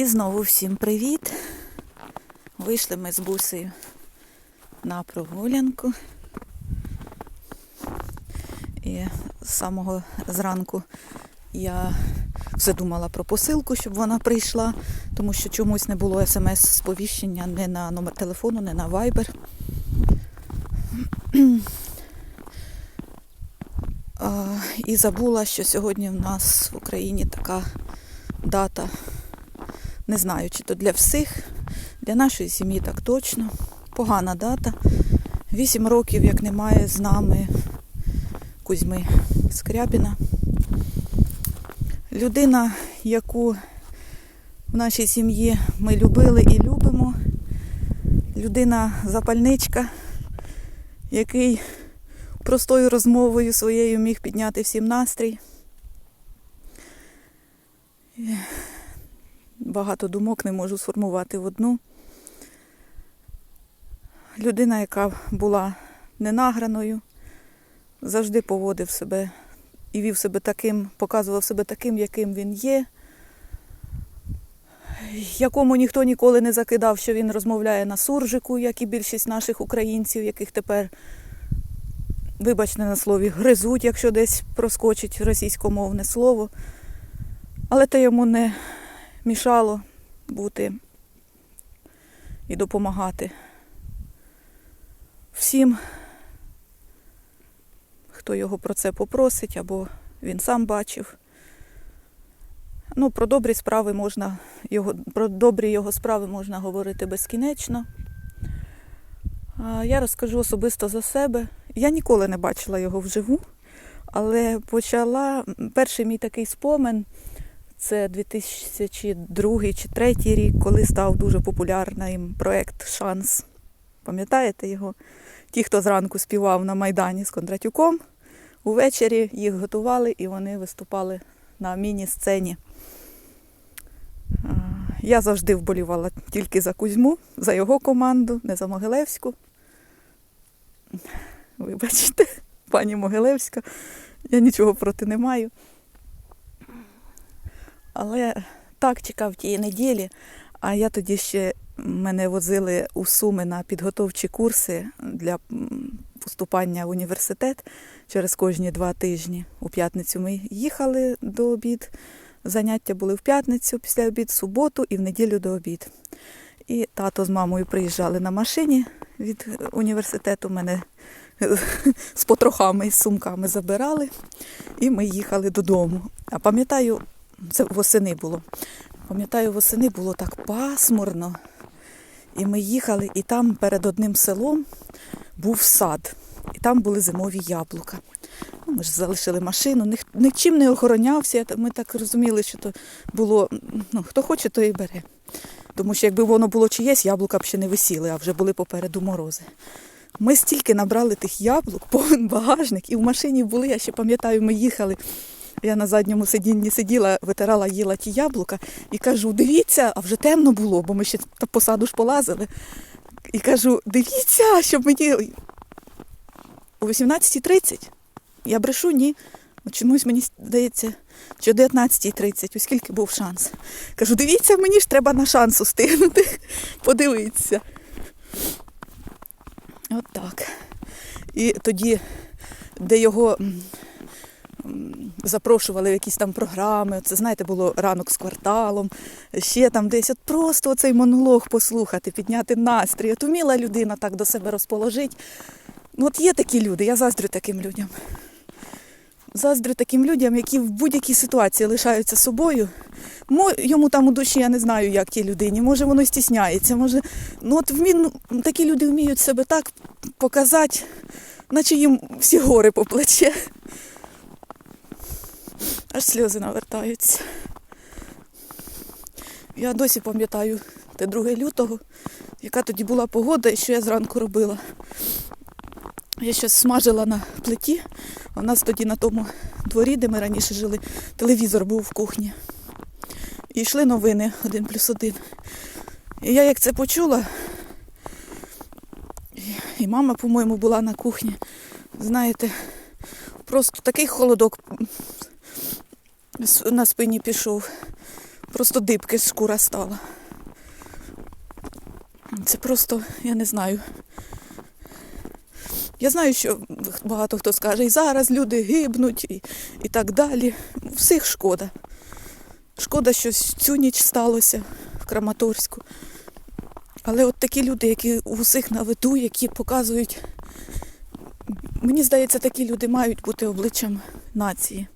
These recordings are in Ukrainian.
І знову всім привіт. Вийшли ми з бусею на прогулянку. І з самого зранку я все думала про посилку, щоб вона прийшла, тому що чомусь не було смс-сповіщення не на номер телефону, не на Viber. І забула, що сьогодні в нас в Україні така дата. Не знаю, чи то для всіх, для нашої сім'ї так точно. Погана дата. Вісім років, як немає з нами Кузьми Скрябіна. Людина, яку в нашій сім'ї ми любили і любимо. Людина запальничка, який простою розмовою своєю міг підняти всім настрій. Багато думок не можу сформувати в одну. Людина, яка була ненаграною, завжди поводив себе і вів себе таким, показував себе таким, яким він є, якому ніхто ніколи не закидав, що він розмовляє на суржику, як і більшість наших українців, яких тепер, вибачте на слові, гризуть, якщо десь проскочить російськомовне слово. Але те йому не мішало бути і допомагати всім, хто його про це попросить, або він сам бачив. Ну, про добрі справи можна його, про добрі його справи можна говорити безкінечно. Я розкажу особисто за себе. Я ніколи не бачила його вживу, але почала перший мій такий спомин. Це 2002 чи 2003 рік, коли став дуже популярним проєкт Шанс. Пам'ятаєте його? Ті, хто зранку співав на Майдані з Кондратюком, увечері їх готували і вони виступали на міні-сцені. Я завжди вболівала тільки за Кузьму, за його команду, не за Могилевську. Вибачте, пані Могилевська, я нічого проти не маю. Але так чекав тієї неділі, а я тоді ще мене возили у Суми на підготовчі курси для поступання в університет через кожні два тижні. У п'ятницю ми їхали до обід. Заняття були в п'ятницю після обід, суботу і в неділю до обід. І тато з мамою приїжджали на машині від університету. Мене з потрохами і сумками забирали, і ми їхали додому. А пам'ятаю, це восени було. Пам'ятаю, восени було так пасмурно. І ми їхали, і там перед одним селом був сад. І там були зимові яблука. Ну, Ми ж залишили машину, ні, нічим не охоронявся. Ми так розуміли, що то було, ну, хто хоче, то і бере. Тому що якби воно було чиєсь, яблука б ще не висіли, а вже були попереду морози. Ми стільки набрали тих яблук, повен багажник, і в машині були, я ще пам'ятаю, ми їхали. Я на задньому сидінні сиділа, витирала, їла ті яблука і кажу, дивіться, а вже темно було, бо ми ще по саду ж полазили. І кажу, дивіться, щоб мені о 18.30. Я брешу, ні. Чомусь мені здається, що 19.30, оскільки був шанс. Кажу, дивіться, мені ж треба на шанс устигнути. Подивитися. От так. І тоді, де його запрошували в якісь там програми. Це, знаєте, було ранок з кварталом, ще там десь от просто цей монолог послухати, підняти настрій. От вміла людина так до себе розположить. Ну, от є такі люди, я заздрю таким людям. Заздрю таким людям, які в будь-якій ситуації лишаються собою. Мо, йому там у душі я не знаю, як тій людині. Може, воно стісняється. Може, ну от вмі... ну, такі люди вміють себе так показати, наче їм всі гори по плече. Аж сльози навертаються. Я досі пам'ятаю те 2 лютого, яка тоді була погода і що я зранку робила. Я щось смажила на плиті, в нас тоді на тому дворі, де ми раніше жили, телевізор був в кухні. І йшли новини один плюс один. І я як це почула, і мама, по-моєму, була на кухні. Знаєте, просто такий холодок на спині пішов. Просто дибки шкура стала. Це просто, я не знаю. Я знаю, що багато хто скаже, і зараз люди гибнуть, і, і так далі. Всіх шкода. Шкода, що цю ніч сталося в Краматорську. Але от такі люди, які у всіх на виду, які показують. Мені здається, такі люди мають бути обличчям нації.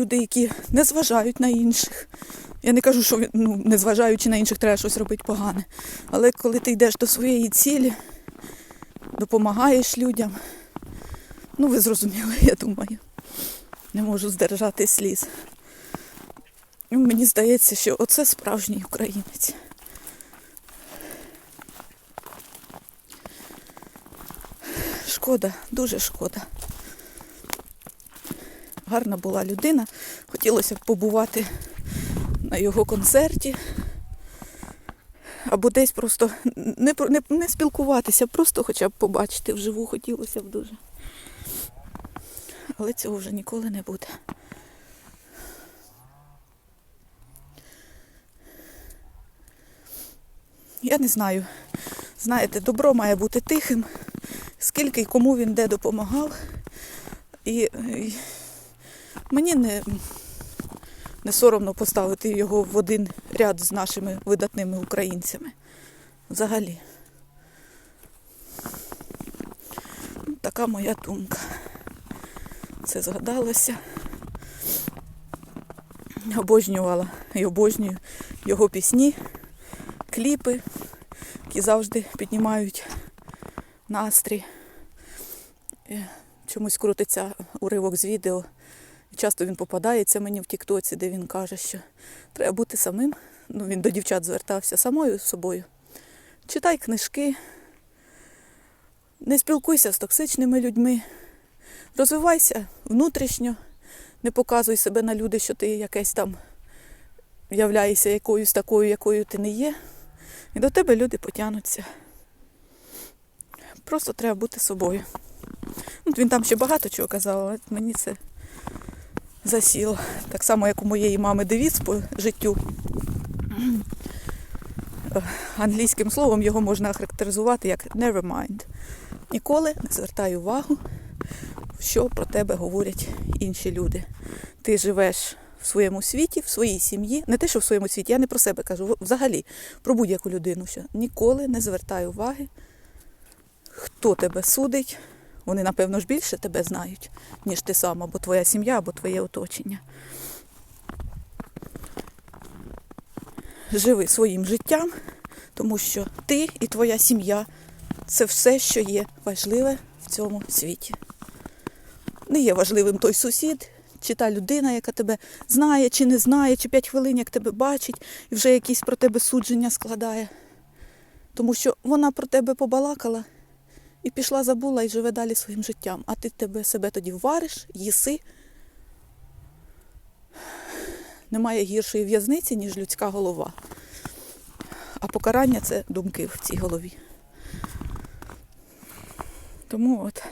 Люди, які не зважають на інших. Я не кажу, що ну, не зважаючи на інших, треба щось робити погане. Але коли ти йдеш до своєї цілі, допомагаєш людям, ну ви зрозуміли, я думаю. Не можу здержати сліз. Мені здається, що оце справжній українець. Шкода, дуже шкода. Гарна була людина. Хотілося б побувати на його концерті. Або десь просто не, не, не спілкуватися, просто хоча б побачити вживу хотілося б дуже. Але цього вже ніколи не буде. Я не знаю. Знаєте, добро має бути тихим, скільки і кому він де допомагав. І, мені не, не соромно поставити його в один ряд з нашими видатними українцями. Взагалі. Ну, Така моя думка. Це згадалося. Обожнювала і обожнюю його пісні, кліпи, які завжди піднімають настрій. Е, Чомусь крутиться уривок з відео. Часто він попадається мені в Тіктоці, де він каже, що треба бути самим. Ну, він до дівчат звертався самою собою. Читай книжки, не спілкуйся з токсичними людьми, розвивайся внутрішньо, не показуй себе на люди, що ти якесь там являєшся якоюсь такою, якою ти не є. І до тебе люди потягнуться. Просто треба бути собою. Ну, він там ще багато чого казав, але мені це засіло. Так само, як у моєї мами девіз по життю. Англійським словом його можна характеризувати як never mind. Ніколи не звертай увагу, що про тебе говорять інші люди. Ти живеш в своєму світі, в своїй сім'ї. Не те, що в своєму світі, я не про себе кажу, взагалі про будь-яку людину. Що ніколи не звертай уваги, хто тебе судить. Вони, напевно, ж більше тебе знають, ніж ти сам, або твоя сім'я, або твоє оточення. Живи своїм життям, тому що ти і твоя сім'я це все, що є важливе в цьому світі. Не є важливим той сусід, чи та людина, яка тебе знає, чи не знає, чи п'ять хвилин, як тебе бачить, і вже якісь про тебе судження складає. Тому що вона про тебе побалакала і пішла, забула і живе далі своїм життям. А ти тебе себе тоді вариш, їси. Немає гіршої в'язниці, ніж людська голова. А покарання це думки в цій голові. Тому от,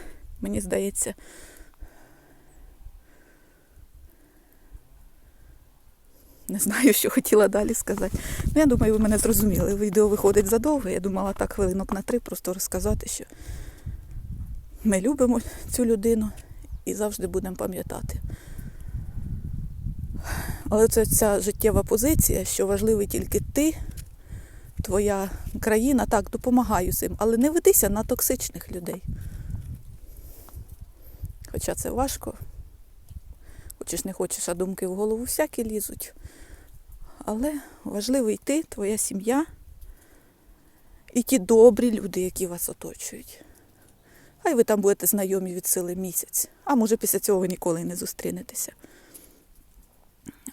мені здається, не знаю, що хотіла далі сказати. Ну, я думаю, ви мене зрозуміли. Відео виходить задовго. Я думала так хвилинок на три просто розказати, що ми любимо цю людину і завжди будемо пам'ятати. Але це ця життєва позиція, що важливий тільки ти, твоя країна, так, допомагаю цим, але не ведися на токсичних людей. Хоча це важко. Хочеш не хочеш, а думки в голову всякі лізуть. Але важливий ти, твоя сім'я і ті добрі люди, які вас оточують. Хай ви там будете знайомі від сили місяць, а може після цього ви ніколи не зустрінетеся.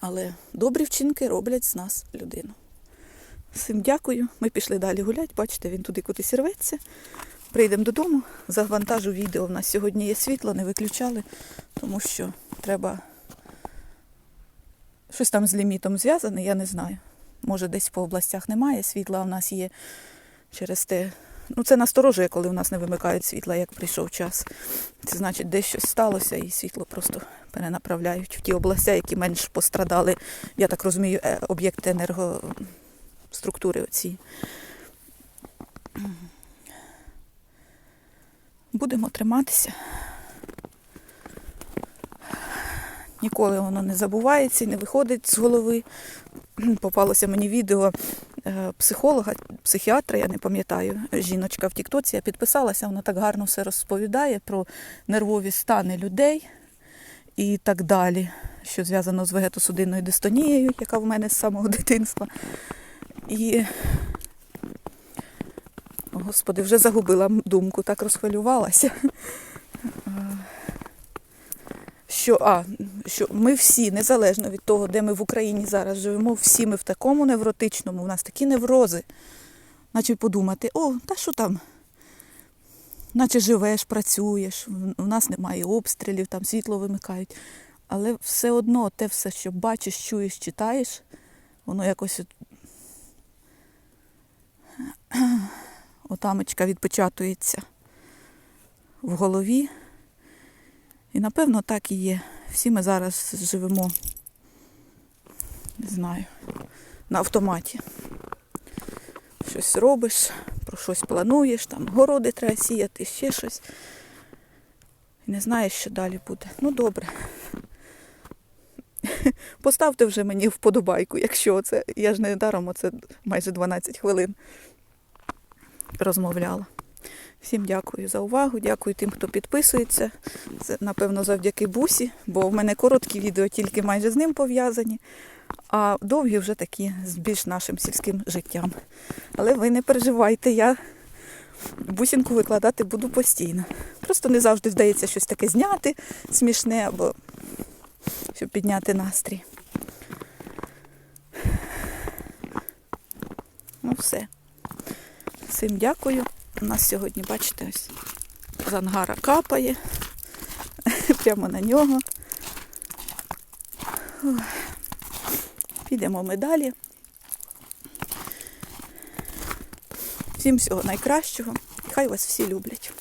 Але добрі вчинки роблять з нас людину. Всім дякую. Ми пішли далі гуляти. Бачите, він туди кудись рветься. Прийдемо додому, завантажу відео. У нас сьогодні є світло, не виключали, тому що треба щось там з лімітом зв'язане, я не знаю. Може, десь по областях немає світла, а в нас є через те Ну, це насторожує, коли у нас не вимикають світла, як прийшов час. Це значить, десь щось сталося, і світло просто перенаправляють в ті області, які менш пострадали, я так розумію, е, об'єкти енергоструктури оці. Будемо триматися. Ніколи воно не забувається і не виходить з голови. Попалося мені відео е, психолога, психіатра, я не пам'ятаю, жіночка в Тіктоці. Я підписалася, вона так гарно все розповідає про нервові стани людей і так далі, що зв'язано з вегетосудинною дистонією, яка в мене з самого дитинства. І, господи, вже загубила думку, так розхвилювалася. Що, а, що ми всі, незалежно від того, де ми в Україні зараз живемо, всі ми в такому невротичному, у нас такі неврози. Наче подумати, о, та що там? Наче живеш, працюєш, в нас немає обстрілів, там світло вимикають. Але все одно те все, що бачиш, чуєш, читаєш, воно якось отамочка відпечатується в голові. І напевно так і є. Всі ми зараз живемо, не знаю, на автоматі. Щось робиш, про щось плануєш, там городи треба сіяти, ще щось. І не знаєш, що далі буде. Ну добре. Поставте вже мені вподобайку, якщо це. Я ж не даром, оце майже 12 хвилин розмовляла. Всім дякую за увагу, дякую тим, хто підписується. Це, напевно, завдяки бусі, бо в мене короткі відео тільки майже з ним пов'язані, а довгі вже такі з більш нашим сільським життям. Але ви не переживайте, я бусінку викладати буду постійно. Просто не завжди вдається щось таке зняти смішне або щоб підняти настрій. Ну все. Всім дякую. У нас сьогодні, бачите, ось з ангара капає. Прямо на нього. Підемо ми далі. Всім всього найкращого. Хай вас всі люблять.